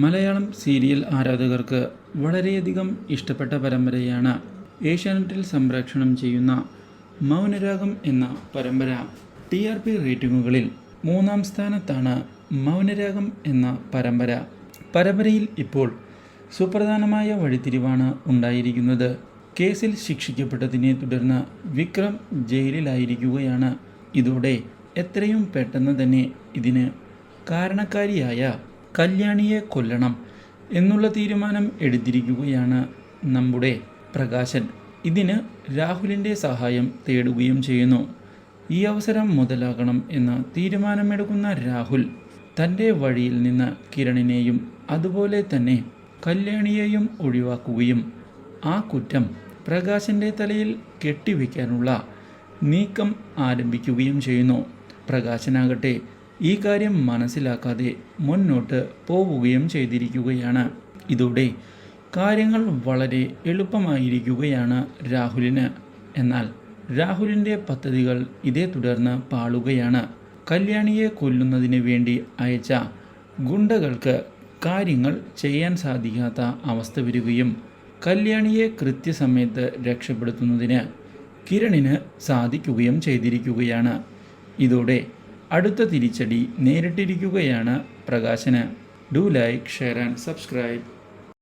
Malayalam serial ആരാധകർക്ക് വളരെയധികം ഇഷ്ടപ്പെട്ട പരമ്പരയാണ് ഏഷ്യാനെറ്റിൽ സംപ്രേക്ഷണം ചെയ്യുന്ന മൗനരാഗം എന്ന പരമ്പര. ടി ആർ പി റേറ്റിംഗുകളിൽ മൂന്നാം സ്ഥാനത്താണ് മൗനരാഗം എന്ന പരമ്പര. പരമ്പരയിൽ ഇപ്പോൾ സുപ്രധാനമായ വഴിത്തിരിവാണ് ഉണ്ടായിരിക്കുന്നത്. കേസിൽ ശിക്ഷിക്കപ്പെട്ടതിനെ തുടർന്ന് വിക്രം ജയിലിലായിരിക്കുകയാണ്. ഇതോടെ എത്രയും പെട്ടെന്ന് തന്നെ ഇതിന് കാരണക്കാരിയായ കല്യാണിയെ കൊല്ലണം എന്നുള്ള തീരുമാനം എടുത്തിരിക്കുകയാണ് നമ്മുടെ പ്രകാശൻ. ഇതിന് രാഹുലിന്റെ സഹായം തേടുകയും ചെയ്യുന്നു. ഈ അവസരം മുതലാകണം എന്ന് തീരുമാനമെടുക്കുന്ന രാഹുൽ തന്റെ വഴിയിൽ നിന്ന് കിരണിനെയും അതുപോലെ തന്നെ കല്യാണിയെയും ഒഴിവാക്കുകയും ആ കുറ്റം പ്രകാശന്റെ തലയിൽ കെട്ടിവെക്കാനുള്ള നീക്കം ആരംഭിക്കുകയും ചെയ്യുന്നു. പ്രകാശനാകട്ടെ ഈ കാര്യം മനസ്സിലാക്കാതെ മുന്നോട്ട് പോവുകയും ചെയ്തിരിക്കുകയാണ്. ഇതോടെ കാര്യങ്ങൾ വളരെ എളുപ്പമായിരിക്കുകയാണ് രാഹുലിന്. എന്നാൽ രാഹുലിന്റെ പദ്ധതികൾ ഇതേ തുടർന്ന് പാളുകയാണ്. കല്യാണിയെ കൊല്ലുന്നതിന് വേണ്ടി അയച്ച ഗുണ്ടകൾക്ക് കാര്യങ്ങൾ ചെയ്യാൻ സാധിക്കാത്ത അവസ്ഥ വരികയും കല്യാണിയെ കൃത്യസമയത്ത് രക്ഷപ്പെടുത്തുന്നതിന് കിരണിന് സാധിക്കുകയും ചെയ്തിരിക്കുകയാണ്. ഇതോടെ അടുത്ത തിരിച്ചടി നേരിട്ടിരിക്കുകയാണ് Prakashan. Do like share and subscribe